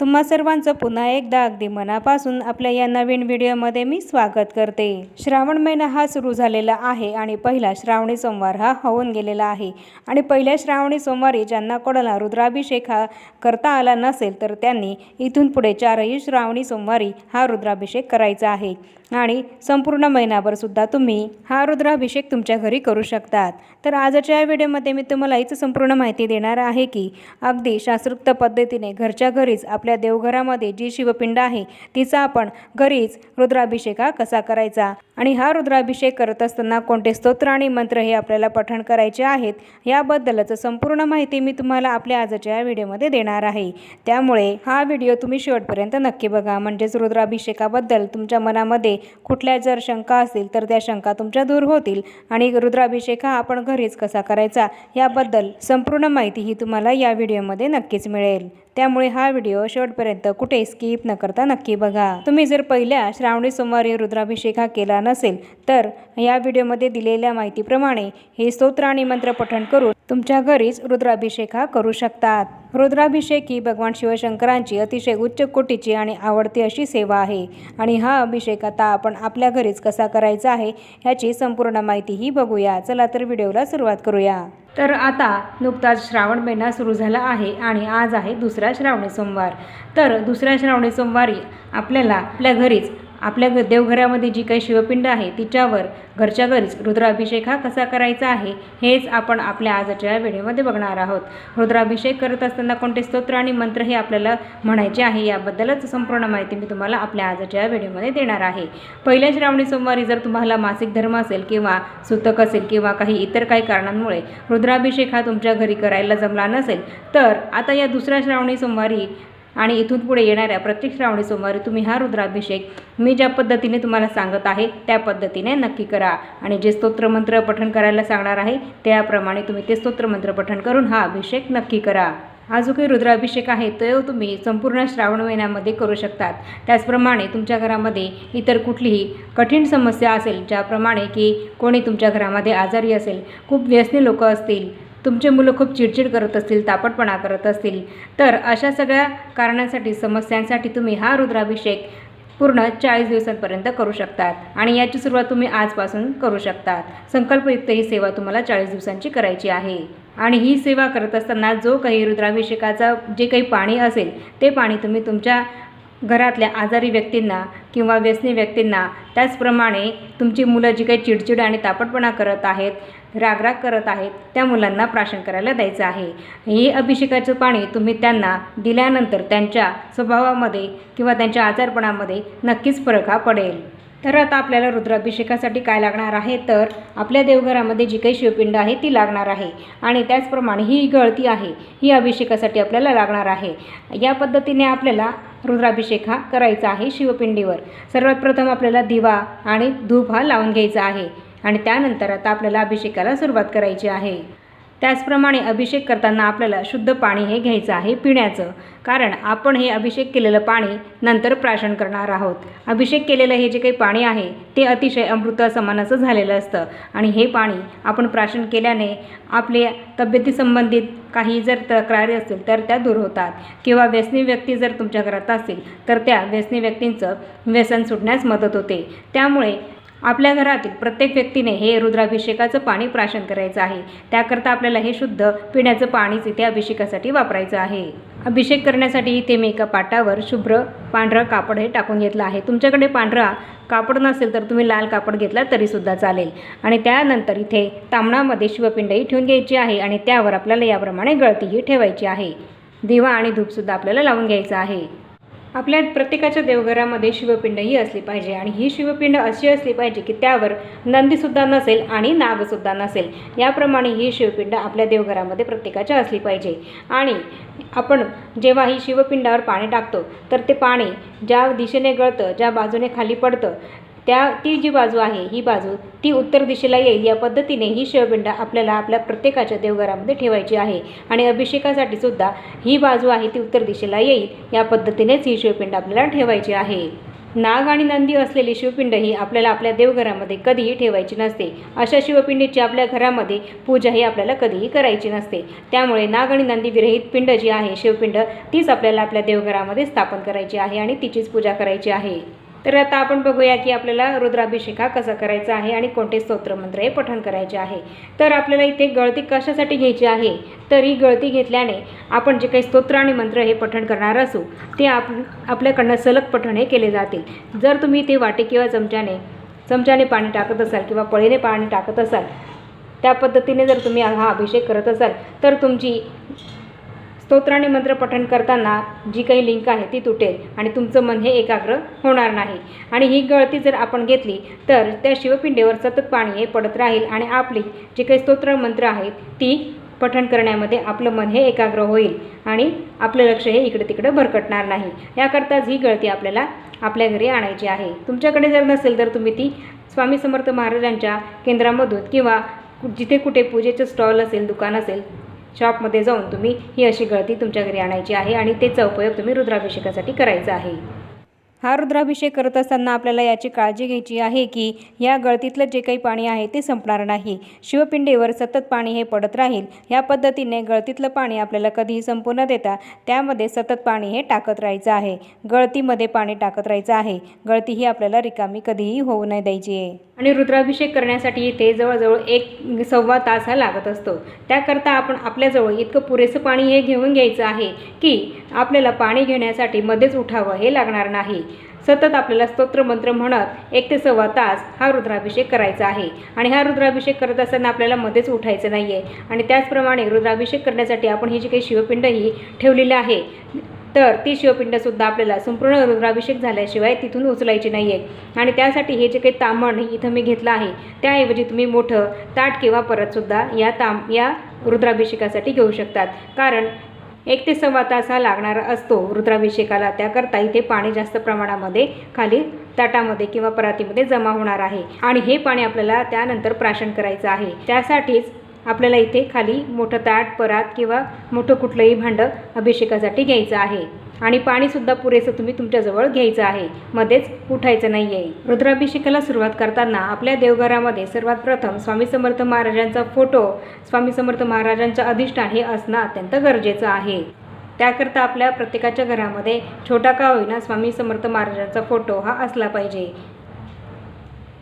तुम्हा सर्वांचं पुन्हा एकदा अगदी मनापासून आपल्या या नवीन व्हिडिओमध्ये मी स्वागत करते. श्रावण महिना हा सुरू झालेला आहे आणि पहिला श्रावणी सोमवार हा होऊन गेलेला आहे. आणि पहिल्या श्रावणी सोमवारी ज्यांना कोणाला रुद्राभिषेक हा करता आला नसेल तर त्यांनी इथून पुढे चारही श्रावणी सोमवारी हा रुद्राभिषेक करायचा आहे. आणि संपूर्ण महिनाभर सुद्धा तुम्ही हा रुद्राभिषेक तुमच्या घरी करू शकतात. तर आजच्या या व्हिडिओमध्ये मी तुम्हाला हीच संपूर्ण माहिती देणार आहे की अगदी शास्त्रोक्त पद्धतीने घरच्या घरीच आप आपल्या देवघरामध्ये जी शिवपिंड आहे तिचा आपण घरीच रुद्राभिषेक हा कसा करायचा? आणि हा रुद्राभिषेक करत असताना कोणते स्तोत्र आणि मंत्र हे आपल्याला पठण करायचे आहेत याबद्दलच संपूर्ण माहिती मी तुम्हाला आपल्या आजच्या या व्हिडिओमध्ये देणार आहे. त्यामुळे हा व्हिडिओ तुम्ही शेवटपर्यंत नक्की बघा. म्हणजेच रुद्राभिषेकाबद्दल तुमच्या मनामध्ये कुठल्या जर शंका असतील तर त्या शंका तुमच्या दूर होतील. आणि रुद्राभिषेक हा आपण घरीच कसा करायचा याबद्दल संपूर्ण माहिती ही तुम्हाला या व्हिडिओमध्ये नक्कीच मिळेल. त्यामुळे हा व्हिडिओ शेवटपर्यंत कुठे स्किप न करता नक्की बघा. तुम्ही जर पहिल्या श्रावणी सोमवारी रुद्राभिषेक हा केला नसेल तर या व्हिडिओमध्ये दिलेल्या माहितीप्रमाणे हे स्तोत्र आणि मंत्र पठण करून तुमच्या घरीच रुद्राभिषेक हा करू शकतात. रुद्राभिषेक ही भगवान शिवशंकरांची अतिशय उच्च कोटीची आणि आवडती अशी सेवा आहे. आणि हा अभिषेक आता आपण आपल्या घरीच कसा करायचा आहे ह्याची संपूर्ण माहिती ही बघूया. चला तर व्हिडिओला सुरुवात करूया. तर आता नुकताच श्रावण महिना सुरू झाला आहे आणि आज आहे दुसरा श्रावणी सोमवार. तर दुसऱ्या श्रावणी सोमवारी आपल्याला आपल्या घरीच आपल्या देवघरामध्ये जी काही शिवपिंड आहे तिच्यावर घरच्या घरीच रुद्राभिषेक हा कसा करायचा आहे हेच आपण आपल्या आजच्या व्हिडिओमध्ये बघणार आहोत. रुद्राभिषेक करत असताना कोणते स्तोत्र आणि मंत्र हे आपल्याला म्हणायचे आहे याबद्दलच संपूर्ण माहिती मी तुम्हाला आपल्या आजच्या व्हिडिओमध्ये देणार आहे. पहिल्या श्रावणी सोमवारी जर तुम्हाला मासिक धर्म असेल किंवा सुतक असेल किंवा काही इतर काही कारणांमुळे रुद्राभिषेक हा तुमच्या घरी करायला जमला नसेल तर आता या दुसऱ्या श्रावणी सोमवारी आणि इथून पुढे येणाऱ्या प्रत्येक श्रावणी सोमवारी तुम्ही हा रुद्राभिषेक मी ज्या पद्धतीने तुम्हाला सांगत आहे त्या पद्धतीने नक्की करा. आणि जे स्तोत्रमंत्र पठण करायला सांगणार आहे त्याप्रमाणे तुम्ही ते स्तोत्रमंत्र पठण करून हा अभिषेक नक्की करा. हा जो काही रुद्राभिषेक आहे तो तुम्ही संपूर्ण श्रावण महिन्यामध्ये करू शकतात. त्याचप्रमाणे तुमच्या घरामध्ये इतर कुठलीही कठीण समस्या असेल ज्याप्रमाणे की कोणी तुमच्या घरामध्ये आजारी असेल खूप व्यसनी लोक असतील तुमचे मुलं खूप चिडचिड करत असतील तापटपणा करत असतील तर अशा सगळ्या कारणांसाठी समस्यांसाठी तुम्ही हा रुद्राभिषेक पूर्ण चाळीस दिवसांपर्यंत करू शकतात आणि याची सुरुवात तुम्ही आजपासून करू शकतात. संकल्पयुक्त ही सेवा तुम्हाला चाळीस दिवसांची करायची आहे. आणि ही सेवा करत असताना जो काही रुद्राभिषेकाचा जे काही पाणी असेल ते पाणी तुम्ही तुमच्या घरातल्या आजारी व्यक्तींना किंवा व्यसनी व्यक्तींना त्याचप्रमाणे तुमची मुलं जी काही चिडचिड आणि तापटपणा करत आहेत रागराग करत आहेत. त्या मुलांना प्राशन करायला द्यायचं आहे. हे अभिषेकाचं पाणी तुम्ही त्यांना दिल्यानंतर त्यांच्या स्वभावामध्ये किंवा त्यांच्या आजारपणामध्ये नक्कीच फरक हा पडेल. तर आता आपल्याला रुद्राभिषेकासाठी काय लागणार आहे? तर आपल्या देवघरामध्ये जी काही शिवपिंड आहे ती लागणार आहे. आणि त्याचप्रमाणे ही गळती आहे ही अभिषेकासाठी आपल्याला लागणार आहे. या पद्धतीने आपल्याला रुद्राभिषेक हा करायचा आहे शिवपिंडीवर. सर्वात प्रथम आपल्याला दिवा आणि धूप हा लावून घ्यायचा आहे. आणि त्यानंतर आता आपल्याला अभिषेकाला सुरुवात करायची आहे. त्याचप्रमाणे अभिषेक करताना आपल्याला शुद्ध पाणी हे घ्यायचं आहे पिण्याचं. कारण आपण हे अभिषेक केलेलं पाणी नंतर प्राशन करणार आहोत. अभिषेक केलेलं हे जे काही पाणी आहे ते अतिशय अमृतासमान असं झालेलं असतं. आणि हे पाणी आपण प्राशन केल्याने आपले तब्येतीसंबंधित काही जर तक्रारी असतील तर त्या दूर होतात. किंवा व्यसनी व्यक्ती जर तुमच्या घरात असतील तर त्या व्यसनी व्यक्तींचं व्यसन सुटण्यास मदत होते. त्यामुळे आपल्या घरातील प्रत्येक व्यक्तीने हे रुद्राभिषेकाचं पाणी प्राशन करायचं आहे. त्याकरता आपल्याला हे शुद्ध पिण्याचं पाणीच इथे अभिषेकासाठी वापरायचं आहे. अभिषेक करण्यासाठी इथे मी एका पाटावर शुभ्र पांढरं कापड हे टाकून घेतलं आहे. तुमच्याकडे पांढरा कापड नसेल तर तुम्ही लाल कापड घेतला तरीसुद्धा चालेल. आणि त्यानंतर इथे तांबणामध्ये शिवपिंडही ठेवून घ्यायची आहे आणि त्यावर आपल्याला याप्रमाणे गळतीही ठेवायची आहे. दिवा आणि धूपसुद्धा आपल्याला लावून घ्यायचं आहे. आपल्या प्रत्येकाच्या देवघरामध्ये शिवपिंड ही असली पाहिजे आणि ही शिवपिंड अशी असली पाहिजे की त्यावर नंदीसुद्धा नसेल आणि नागसुद्धा नसेल. याप्रमाणे ही शिवपिंड आपल्या देवघरामध्ये प्रत्येकाच्या असली पाहिजे. आणि आपण जेव्हा ही शिवपिंडावर पाणी टाकतो तर ते पाणी ज्या दिशेने गळतं ज्या बाजूने खाली पडतं त्या ती जी बाजू आहे ही बाजू ती उत्तर दिशेला येईल. या पद्धतीने ही शिवपिंड आपल्याला आपल्या प्रत्येकाच्या देवघरामध्ये ठेवायची आहे. आणि अभिषेकासाठी सुद्धा ही बाजू आहे ती उत्तर दिशेला येईल. या पद्धतीनेच ही शिवपिंड आपल्याला ठेवायची आहे. नाग आणि नंदी असलेली शिवपिंड ही आपल्याला आपल्या देवघरामध्ये कधीही ठेवायची नसते. अशा शिवपिंडीची आपल्या घरामध्ये पूजा ही आपल्याला कधीही करायची नसते. त्यामुळे नाग आणि नंदी विरहित पिंड जी आहे शिवपिंड तीच आपल्याला आपल्या देवघरामध्ये स्थापन करायची आहे आणि तिचीच पूजा करायची आहे. तर आता आपण बघूया की आपल्याला रुद्राभिषेका कसा करायचा आहे आणि कोणते स्तोत्रमंत्र हे पठण करायचे आहे. तर आपल्याला इथे गळती कशासाठी घ्यायची आहे? तर ही गळती घेतल्याने आपण जे काही स्तोत्र आणि मंत्र हे पठण करणार असू ते आप आपल्याकडनं सलग पठण हे केले जातील. जर तुम्ही ते वाटे किंवा चमच्याने चमच्याने पाणी टाकत असाल किंवा पळीने पाणी टाकत असाल त्या पद्धतीने जर तुम्ही हा अभिषेक करत असाल तर तुमची स्तोत्र आणि मंत्र पठण करताना जी काही लिंक आहे ती तुटेल आणि तुमचं मन हे एकाग्र होणार नाही. आणि ही गळती जर आपण घेतली तर त्या शिवपिंडेवर सतत पाणी हे पडत राहील आणि आपली जी काही स्तोत्र मंत्र आहेत ती पठण करण्यामध्ये आपलं मन हे एकाग्र होईल आणि आपलं लक्ष हे इकडे तिकडे भरकटणार नाही. याकरताच ही गळती आपल्याला आपल्या घरी आणायची आहे. तुमच्याकडे जर नसेल तर तुम्ही ती स्वामी समर्थ महाराजांच्या केंद्रामधून किंवा जिथे कुठे पूजेचं स्टॉल असेल दुकान असेल शॉपमध्ये जाऊन तुम्ही ही अशी गळती तुमच्या घरी आणायची आहे आणि त्याचा उपयोग तुम्ही रुद्राभिषेकासाठी करायचा आहे. हा रुद्राभिषेक करत असताना आपल्याला याची काळजी घ्यायची आहे की या गळतीतलं जे काही पाणी आहे ते संपणार नाही. शिवपिंडीवर सतत पाणी हे पडत राहील. या पद्धतीने गळतीतलं पाणी आपल्याला कधीही संपू न देता त्यामध्ये सतत पाणी हे टाकत राहायचं आहे. गळतीमध्ये पाणी टाकत राहायचं आहे. गळती ही आपल्याला रिकामी कधीही होऊ नाही द्यायची आहे. आणि रुद्राभिषेक करण्यासाठी इथे जवळजवळ एक सव्वा तास हा लागत असतो. त्याकरता आपण आपल्याजवळ इतकं पुरेसं पाणी हे घेऊन घ्यायचं आहे की आपल्याला पाणी घेण्यासाठी मध्येच उठावं हे लागणार नाही. सतत आपल्याला स्तोत्रमंत्र म्हणत एक ते सव्वा तास हा रुद्राभिषेक करायचा आहे. आणि हा रुद्राभिषेक करत असताना आपल्याला मध्येच उठायचं नाही आहे आणि त्याचप्रमाणे रुद्राभिषेक करण्यासाठी आपण ही जी काही शिवपिंड ही ठेवलेली आहे तर ती शिवपिंडसुद्धा आपल्याला संपूर्ण रुद्राभिषेक झाल्याशिवाय तिथून उचलायची नाही आहे आणि त्यासाठी हे जे काही तामण इथं मी घेतलं आहे त्याऐवजी तुम्ही मोठं ताट किंवा परतसुद्धा या ताम या रुद्राभिषेकासाठी घेऊ शकतात. कारण एक ते सव्वा तास हा लागणारा असतो. रुद्राभिषेकाला त्याकरता इथे पाणी जास्त प्रमाणामध्ये खाली ताटामध्ये किंवा परातीमध्ये जमा होणार आहे. आणि हे पाणी आपल्याला त्यानंतर प्राशन करायचं आहे. त्यासाठीच आपल्याला इथे खाली मोठं ताट परात किंवा मोठं कुठलंही भांडं अभिषेकासाठी घ्यायचं आहे. आणि पाणीसुद्धा पुरेसं तुम्ही तुमच्याजवळ घ्यायचं आहे. मध्येच उठायचं नाही आहे रुद्राभिषेकाला सुरुवात करताना आपल्या देवघरामध्ये सर्वात प्रथम स्वामी समर्थ महाराजांचा फोटो स्वामी समर्थ महाराजांच्या अधिष्ठान हे असणं अत्यंत गरजेचं आहे. त्याकरता आपल्या प्रत्येकाच्या घरामध्ये छोटा का होईना स्वामी समर्थ महाराजांचा फोटो हा असला पाहिजे.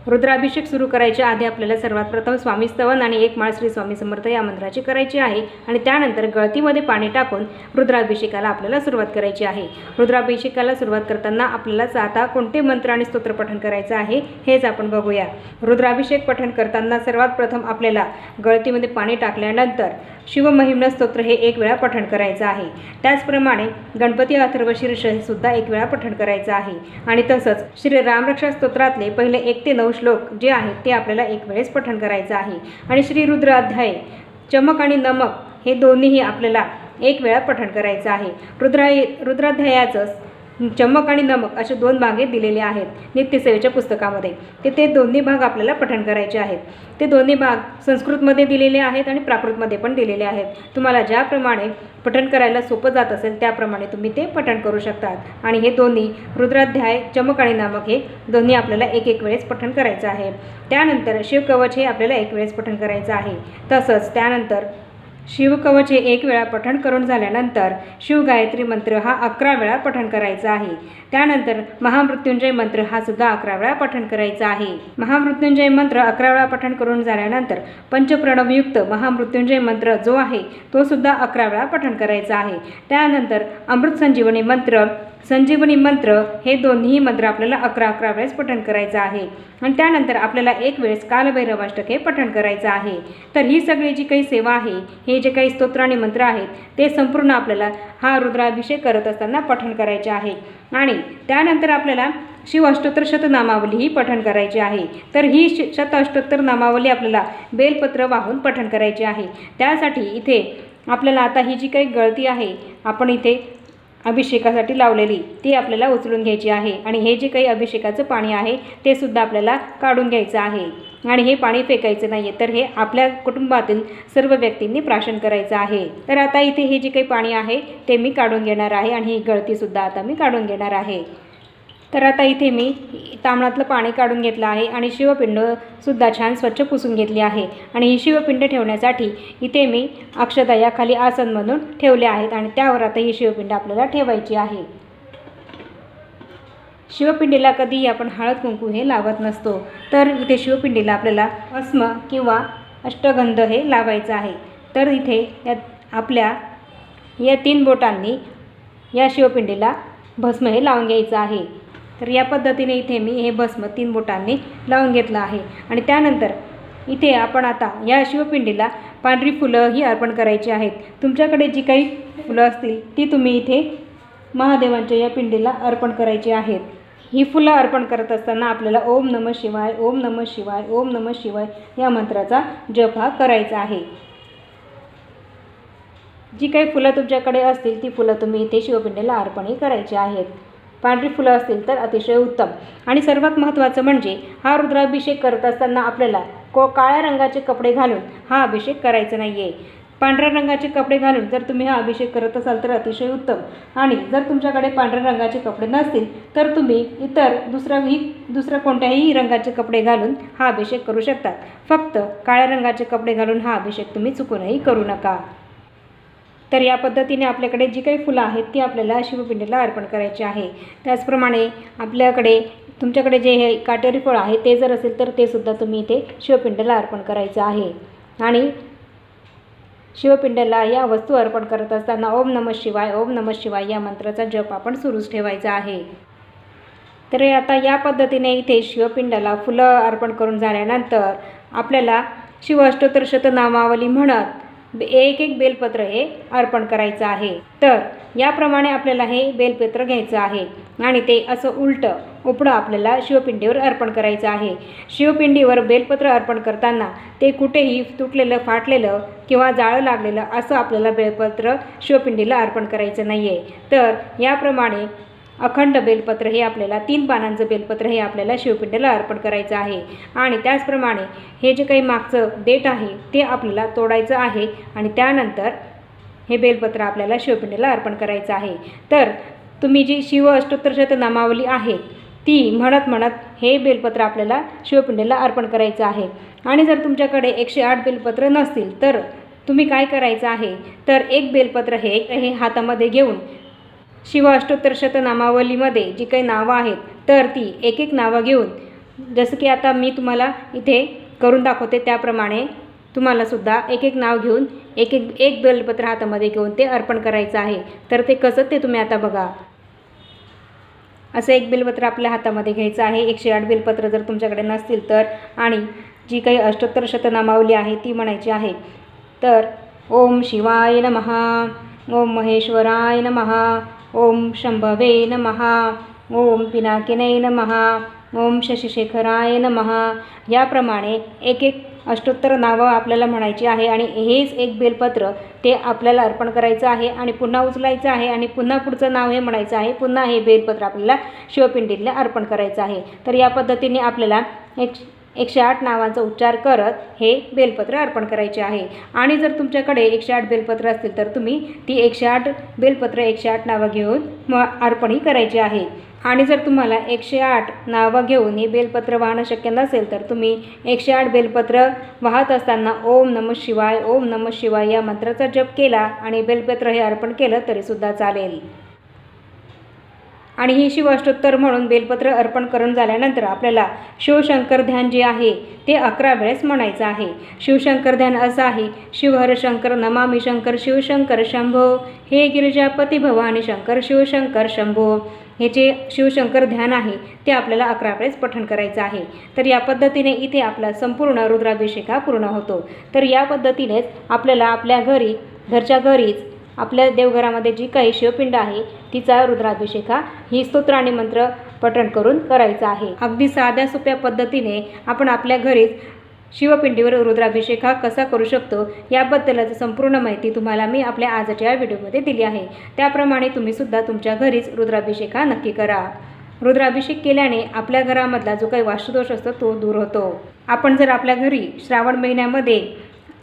रुद्राभिषेक सुरू करायच्या आधी आपल्याला सर्वात प्रथम स्वामी स्तवन आणि एक माळ श्री स्वामी समर्थ या मंत्राची करायची आहे. आणि त्यानंतर गळतीमध्ये पाणी टाकून रुद्राभिषेकाला आपल्याला सुरुवात करायची आहे. रुद्राभिषेकाला सुरुवात करताना आपल्याला आता कोणते मंत्र आणि स्तोत्र पठण करायचं आहे हेच आपण बघूया. रुद्राभिषेक पठण करताना सर्वात प्रथम आपल्याला गळतीमध्ये पाणी टाकल्यानंतर शिवमहिम्न स्तोत्र हे एक वेळा पठण करायचं आहे. त्याचप्रमाणे गणपती अथर्वशीर्ष हे सुद्धा एक वेळा पठण करायचं आहे. आणि तसंच श्री रामरक्षा स्तोत्रातले पहिले एक ते नऊ श्लोक जे आहेत ते आपल्याला एक वेळेस पठण करायचं आहे. आणि श्री रुद्र अध्याय चमक आणि नमक हे दोन्हीही आपल्याला एक वेळा पठण करायचं आहे. रुद्रा रुद्राध्यायाचं चमक आणि नमक असे दोन भागे दिलेले आहेत नित्यसेवेच्या पुस्तकामध्ये. ते ते दोन्ही भाग आपल्याला पठण करायचे आहेत. ते दोन्ही भाग संस्कृतमध्ये दिलेले आहेत आणि प्राकृतमध्ये पण दिलेले आहेत. तुम्हाला ज्याप्रमाणे पठण करायला सोपं जात असेल त्याप्रमाणे तुम्ही ते पठण करू शकतात. आणि हे दोन्ही रुद्राध्याय चमक आणि नमक हे दोन्ही आपल्याला एक एक वेळेस पठण करायचं आहे. त्यानंतर शिवकवच हे आपल्याला एक वेळेस पठण करायचं आहे. तसंच त्यानंतर शिवकवच हे एक वेळा पठण करून झाल्यानंतर शिवगायत्री मंत्र हा अकरा वेळा पठण करायचा आहे. त्यानंतर महामृत्युंजय मंत्र हा सुद्धा अकरा वेळा पठण करायचा आहे. महामृत्युंजय मंत्र अकरा वेळा पठण करून झाल्यानंतर पंचप्रणवयुक्त महामृत्युंजय मंत्र जो आहे तो सुद्धा अकरा वेळा पठण करायचा आहे. त्यानंतर अमृत संजीवनी मंत्र संजीवनी मंत्र हे दोन्ही मंत्र आपल्याला अकरा अकरा वेळेस पठण करायचं आहे. आणि त्यानंतर आपल्याला एक वेळेस कालभैरवाष्टक हे पठण करायचं आहे. तर ही सगळी जी काही सेवा आहे हे जे काही स्तोत्र आणि मंत्र आहेत ते संपूर्ण आपल्याला हा रुद्राभिषेक करत असताना पठण करायचे आहे. आणि त्यानंतर आपल्याला शिव अष्टोत्तर शतनामावली ही पठण करायची आहे. तर ही श शत अष्टोत्तर नामावली आपल्याला बेलपत्र वाहून पठण करायची आहे. त्यासाठी इथे आपल्याला आता ही जी काही गळती आहे आपण इथे अभिषेकासाठी लावलेली ती आपल्याला उचलून घ्यायची आहे. आणि हे जे काही अभिषेकाचं पाणी आहे ते सुद्धा आपल्याला काढून घ्यायचं आहे. आणि हे पाणी फेकायचं नाही आहे तर हे आपल्या कुटुंबातील सर्व व्यक्तींनी प्राशन करायचं आहे. तर आता इथे हे जे काही पाणी आहे ते मी काढून घेणार आहे आणि ही गळतीसुद्धा आता मी काढून घेणार आहे. तर आता इथे मी तांबणातलं पाणी काढून घेतलं आहे आणि शिवपिंडसुद्धा छान स्वच्छ पुसून घेतली आहे. आणि ही शिवपिंड ठेवण्यासाठी इथे मी अक्षता या खाली आसन म्हणून ठेवले आहेत आणि त्यावर आता ही शिवपिंड आपल्याला ठेवायची आहे. शिवपिंडीला कधीही आपण हळद कुंकू हे लावत नसतो. तर इथे शिवपिंडीला आपल्याला अस्म किंवा अष्टगंध हे लावायचं आहे. तर इथे या आपल्या या तीन बोटांनी या शिवपिंडीला भस्म हे लावून घ्यायचं आहे. तर या पद्धतीने इथे मी हे भस्म तीन बोटांनी लावून घेतलं आहे. आणि त्यानंतर इथे आपण आता या शिवपिंडीला पांढरी फुलं ही अर्पण करायची आहेत. तुमच्याकडे जी काही फुलं असतील ती तुम्ही इथे महादेवांच्या या पिंडीला अर्पण करायची आहेत. ही फुलं अर्पण करत असताना आपल्याला ओम नम शिवाय ओम नम शिवाय ओम नम शिवाय या मंत्राचा जप हा करायचा आहे. जी काही फुलं तुमच्याकडे असतील ती फुलं तुम्ही इथे शिवपिंडीला अर्पणही करायची आहेत. पांढरी फुलं असतील तर अतिशय उत्तम. आणि सर्वात महत्त्वाचं म्हणजे हा रुद्राभिषेक करत असताना आपल्याला को काळ्या रंगाचे कपडे घालून हा अभिषेक करायचा नाही आहे पांढऱ्या रंगाचे कपडे घालून जर तुम्ही हा अभिषेक करत असाल तर अतिशय उत्तम. आणि जर तुमच्याकडे पांढऱ्या रंगाचे कपडे नसतील तर तुम्ही इतर दुसराही दुसऱ्या कोणत्याही रंगाचे कपडे घालून हा अभिषेक करू शकतात फक्त काळ्या रंगाचे कपडे घालून हा अभिषेक तुम्ही चुकूनही करू नका. तर या पद्धतीने आपल्याकडे जी काही फुलं आहेत ती आपल्याला शिवपिंडीला अर्पण करायची आहे. त्याचप्रमाणे आपल्याकडे तुमच्याकडे जे हे काटेरी फळ आहे ते जर असेल तर ते सुद्धा तुम्ही इथे शिवपिंडीला अर्पण करायचं आहे. आणि शिवपिंडाला या वस्तू अर्पण करत असताना ओम नमः शिवाय ओम नमः शिवाय या मंत्राचा जप आपण सुरूच ठेवायचा आहे. तर आता या पद्धतीने इथे शिवपिंडाला फुलं अर्पण करून झाल्यानंतर आपल्याला शिव अष्टोत्तर शतनामावली म्हणत एक एक बेलपत्र हे अर्पण करायचं आहे. तर याप्रमाणे आपल्याला हे बेलपत्र घ्यायचं आहे आणि ते असं उलटं उपडं आपल्याला शिवपिंडीवर अर्पण करायचं आहे. शिवपिंडीवर बेलपत्र अर्पण करताना ते कुठेही तुटलेलं फाटलेलं किंवा जाळं लागलेलं असं आपल्याला बेलपत्र शिवपिंडीला अर्पण करायचं नाही आहे तर याप्रमाणे अखंड बेलपत्र हे आपल्याला तीन पानांचं बेलपत्र हे आपल्याला शिवपिंडेला अर्पण करायचं आहे. आणि त्याचप्रमाणे हे जे काही मागचं देठ आहे ते आपल्याला तोडायचं आहे आणि त्यानंतर हे बेलपत्र आपल्याला शिवपिंडीला अर्पण करायचं आहे. तर तुम्ही जी शिव अष्टोत्तर नामावली आहे ती म्हणत म्हणत हे बेलपत्र आपल्याला शिवपिंडीला अर्पण करायचं आहे. आणि जर तुमच्याकडे एकशे आठ बेलपत्र नसतील तर तुम्ही काय करायचं आहे? तर एक बेलपत्र हे हे हातामध्ये घेऊन शिव अष्टोत्तर शतनामावलीमध्ये जी काही नावं आहेत तर ती एक एक नावं घेऊन जसं की आता मी तुम्हाला इथे करून दाखवते त्याप्रमाणे तुम्हालासुद्धा एक एक नाव घेऊन एक एक एक बेलपत्र हातामध्ये घेऊन ते अर्पण करायचं आहे. तर ते कसं ते तुम्ही आता बघा. असं एक बेलपत्र आपल्या हातामध्ये घ्यायचं आहे. एकशे आठ बेलपत्र जर तुमच्याकडे नसतील तर आणि जी काही अष्टोत्तर शतनामावली आहे ती म्हणायची आहे तर ओम शिवाय नमः ओम महेश्वराय नमः ओम शंभवे नमः ओम पिनाकिने नमः ओम शशिशेखराय नमः. याप्रमाणे एक एक अष्टोत्तर नावं आपल्याला म्हणायची आहे आणि हेच एक बेलपत्र ते आपल्याला अर्पण करायचं आहे आणि पुन्हा उचलायचं आहे आणि पुन्हा पुढचं नाव हे म्हणायचं आहे. पुन्हा हे बेलपत्र आपल्याला शिवपिंडीतल्या अर्पण करायचं आहे. तर या पद्धतीने आपल्याला एक एकशे आठ नावांचा उच्चार करत हे बेलपत्र अर्पण करायचे आहे. आणि जर तुमच्याकडे एकशे आठ बेलपत्र असतील तर तुम्ही ती एकशे आठ बेलपत्र एकशे आठ नावं घेऊन म अर्पणही करायची आहे. आणि जर तुम्हाला एकशे आठ नावं घेऊन हे बेलपत्र वाहणं शक्य नसेल तर तुम्ही एकशे आठ बेलपत्र वाहत असताना ओम नम शिवाय ओम नम शिवाय या मंत्राचा जप केला आणि बेलपत्र हे अर्पण केलं तरीसुद्धा चालेल. आणि ही शिवाष्टोत्तर म्हणून बेलपत्र अर्पण करून झाल्यानंतर आपल्याला शिवशंकर ध्यान जे आहे ते अकरा वेळेस म्हणायचं आहे. शिवशंकर ध्यान असं आहे शिवहर शंकर नमामि शंकर शिवशंकर शंभो हे गिरिजापती भवानी शंकर शिवशंकर शंभो. हे जे शिवशंकर ध्यान आहे ते आपल्याला अकरा वेळेस पठण करायचं आहे. तर या पद्धतीने इथे आपला संपूर्ण रुद्राभिषेक हा पूर्ण होतो. तर या पद्धतीनेच आपल्याला आपल्या घरी घरच्या घरीच आपल्या देवघरामध्ये जी काही शिवपिंड आहे तिचा रुद्राभिषेक हा ही स्तोत्र आणि मंत्र पठण करून करायचा आहे. अगदी साध्या सोप्या पद्धतीने आपण आपल्या घरीच शिवपिंडीवर रुद्राभिषेक हा कसा करू शकतो याबद्दलच संपूर्ण माहिती तुम्हाला मी आपल्या आजच्या या व्हिडिओमध्ये दिली आहे. त्याप्रमाणे तुम्हीसुद्धा तुमच्या घरीच रुद्राभिषेक हा नक्की करा. रुद्राभिषेक केल्याने आपल्या घरामधला जो काही वास्तुदोष असतो तो दूर होतो. आपण जर आपल्या घरी श्रावण महिन्यामध्ये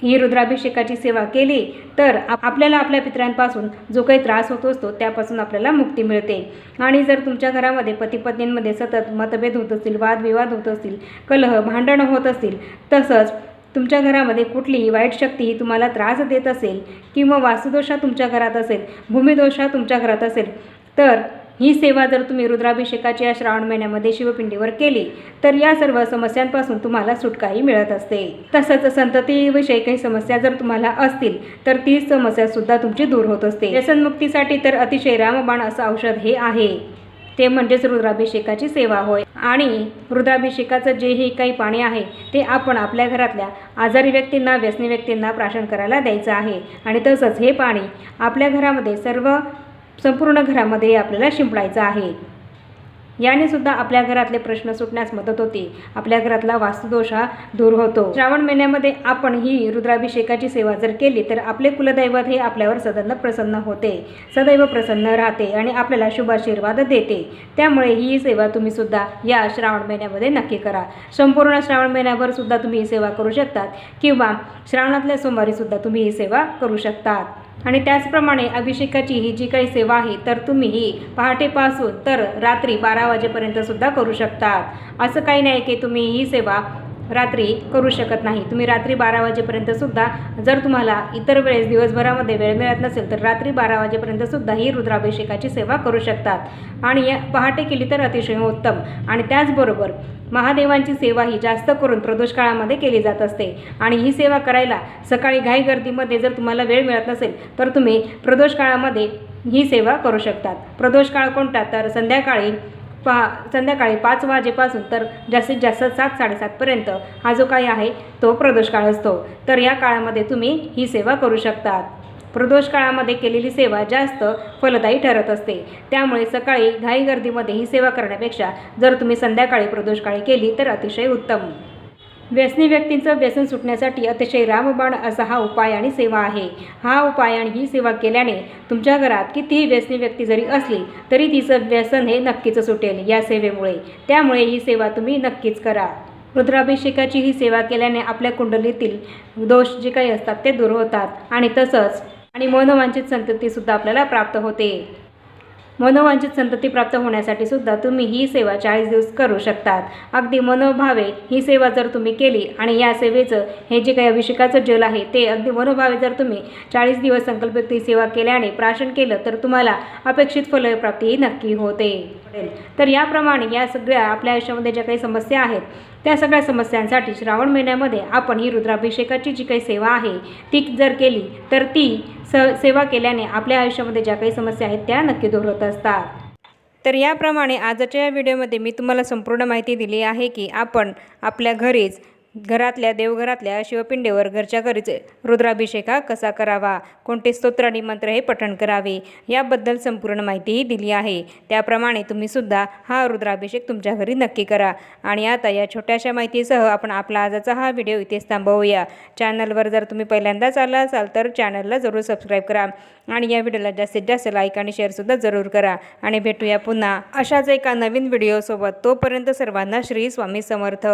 ही रुद्राभिषेकाची सेवा केली तर आपल्याला आपल्या पित्रांपासून जो काही त्रास होत असतो त्यापासून आपल्याला मुक्ती मिळते. आणि जर तुमच्या घरामध्ये पती पत्नींमध्ये सतत मतभेद होत असतील वादविवाद होत असतील कलह भांडणं होत असतील तसंच तुमच्या घरामध्ये कुठलीही वाईट शक्ती ही तुम्हाला त्रास देत असेल किंवा वास्तुदोषा तुमच्या घरात असेल भूमिदोषा तुमच्या घरात असेल तर ही सेवा जर तुम्ही रुद्राभिषेकाची या श्रावण महिन्यामध्ये शिवपिंडीवर केली तर या सर्व समस्यांपासून तुम्हाला सुटकाही मिळत असते. तसंच संततीविषयी काही समस्या जर तुम्हाला असतील तर ती समस्यासुद्धा तुमची दूर होत असते. व्यसनमुक्तीसाठी तर अतिशय रामबाण असं औषध हे आहे. ते म्हणजेच रुद्राभिषेकाची सेवा होय. आणि रुद्राभिषेकाचं जेही काही पाणी आहे ते आपण आपल्या घरातल्या आजारी व्यक्तींना व्यसनी व्यक्तींना प्राशन करायला द्यायचं आहे. आणि तसंच हे पाणी आपल्या घरामध्ये सर्व संपूर्ण घरामध्ये आपल्याला शिंपडायचं आहे. याने सुद्धा आपल्या घरातले प्रश्न सुटण्यास मदत होते. आपल्या घरातला वास्तुदोष हा दूर होतो. श्रावण महिन्यामध्ये आपण ही रुद्राभिषेकाची सेवा जर केली तर आपले कुलदैवत हे आपल्यावर सदैव प्रसन्न होते. सदैव प्रसन्न राहते आणि आपल्याला शुभाशीर्वाद देते. त्यामुळे ही सेवा तुम्ही सुद्धा या श्रावण महिन्यामध्ये नक्की करा. संपूर्ण श्रावण महिन्यावर सुद्धा तुम्ही ही सेवा करू शकतात किंवा श्रावणातल्या सोमवारी सुद्धा तुम्ही ही सेवा करू शकतात. आणि त्याचप्रमाणे अभिषेकाची ही जी काही सेवा आहे तर तुम्ही ही पहाटेपासून तर रात्री बारा वाजेपर्यंत सुद्धा करू शकतात. असं काही नाही की तुम्ही ही सेवा रात्री करू शकत नाही. तुम्ही रात्री बारा वाजेपर्यंत सुद्धा जर तुम्हाला इतर वेळेस दिवसभरामध्ये वेळ मिळत नसेल तर रात्री बारा वाजेपर्यंत सुद्धा ही रुद्राभिषेकाची सेवा करू शकतात. आणि पहाटे केली तर अतिशय उत्तम. आणि त्याचबरोबर महादेवांची सेवा ही जास्त करून प्रदोष काळामध्ये केली जात असते. आणि ही सेवा करायला सकाळी घाई गर्दीमध्ये जर तुम्हाला वेळ मिळत नसेल तर तुम्ही प्रदोष काळामध्ये ही सेवा करू शकतात. प्रदोष काळ कोणता? तर संध्याकाळी पा संध्याकाळी पाच वाजेपासून तर जास्तीत जास्त सात साडेसातपर्यंत हा जो काही आहे तो प्रदोष काळ असतो. तर या काळामध्ये तुम्ही ही सेवा करू शकतात. प्रदोष काळामध्ये केलेली सेवा जास्त फलदायी ठरत असते. त्यामुळे सकाळी घाई गर्दीमध्ये ही सेवा करण्यापेक्षा जर तुम्ही संध्याकाळी प्रदोष काळी केली तर अतिशय उत्तम. व्यसनी व्यक्तींचं व्यसन सुटण्यासाठी अतिशय रामबाण असा हा उपाय आणि सेवा आहे. हा उपाय आणि ही सेवा केल्याने तुमच्या घरात कितीही व्यसनी व्यक्ती जरी असली तरी तिचं व्यसन हे नक्कीच सुटेल या सेवेमुळे. त्यामुळे ही सेवा तुम्ही नक्कीच करा. रुद्राभिषेकाची ही सेवा केल्याने आपल्या कुंडलीतील दोष जे काही असतात ते दूर होतात आणि तसंच आणि मनोवांछित संततीसुद्धा आपल्याला प्राप्त होते. मनोवांछित संतती प्राप्त होण्यासाठी सुद्धा तुम्ही ही सेवा चाळीस दिवस करू शकतात. अगदी मनोभावे ही सेवा जर तुम्ही केली आणि या सेवेचं हे जे काही अभिषेकाचं जल आहे ते अगदी मनोभावे जर तुम्ही चाळीस दिवस संकल्पित ही सेवा केल्याने प्राशन केलं तर तुम्हाला अपेक्षित फलप्राप्तीही नक्की होते. तर याप्रमाणे या सगळ्या आपल्या आयुष्यामध्ये ज्या काही समस्या आहेत त्या सगळ्या समस्यांसाठी श्रावण महिन्यामध्ये आपण ही रुद्राभिषेकाची जी काही सेवा आहे ती जर केली तर ती स सेवा केल्याने आपल्या आयुष्यामध्ये ज्या काही समस्या आहेत त्या नक्की दूर होत असतात. तर याप्रमाणे आजच्या या व्हिडिओमध्ये मी तुम्हाला संपूर्ण माहिती दिली आहे की आपण आपल्या घरीच घरातल्या देवघरातल्या शिवपिंडीवर घरच्या घरीच रुद्राभिषेक हा कसा करावा? कोणते स्तोत्र आणि मंत्र हे पठण करावे? याबद्दल संपूर्ण माहितीही दिली आहे. त्याप्रमाणे तुम्हीसुद्धा हा रुद्राभिषेक तुमच्या घरी नक्की करा. आणि आता या छोट्याशा माहितीसह आपण आपला आजचा हा व्हिडिओ इथेच थांबवूया. चॅनलवर जर तुम्ही पहिल्यांदाच आला असाल तर चॅनलला जरूर सबस्क्राईब करा आणि या व्हिडिओला जास्तीत जास्त लाईक आणि शेअरसुद्धा जरूर करा. आणि भेटूया पुन्हा अशाच एका नवीन व्हिडिओसोबत. तोपर्यंत सर्वांना श्री स्वामी समर्थ.